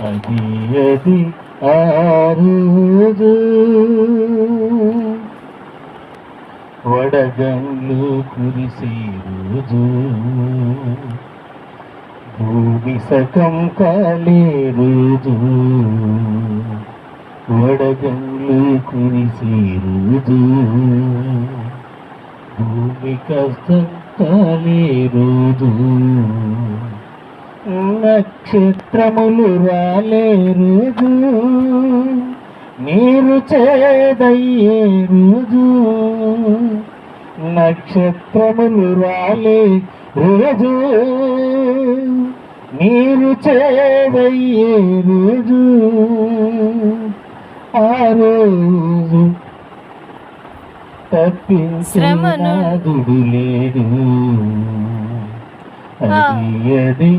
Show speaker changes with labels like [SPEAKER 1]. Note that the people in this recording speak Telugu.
[SPEAKER 1] అది అది ఆ వడగళ్ళు కురిసే రోజు. భూమి సకం కాలే రోజు. వడగళ్ళు కురిసే రోజు. భూమి కష్టం కాలే రోజు. నక్షత్రములు రాలే రోజు నీరు చేదయ్యే రోజు నక్షత్రములు రాలే రోజు నీరు చేదయ్యే రోజు ఆ రోజు తప్పించే
[SPEAKER 2] శ్రమను-
[SPEAKER 1] నాదుడు లేడు.
[SPEAKER 2] ఆ.
[SPEAKER 1] అది అది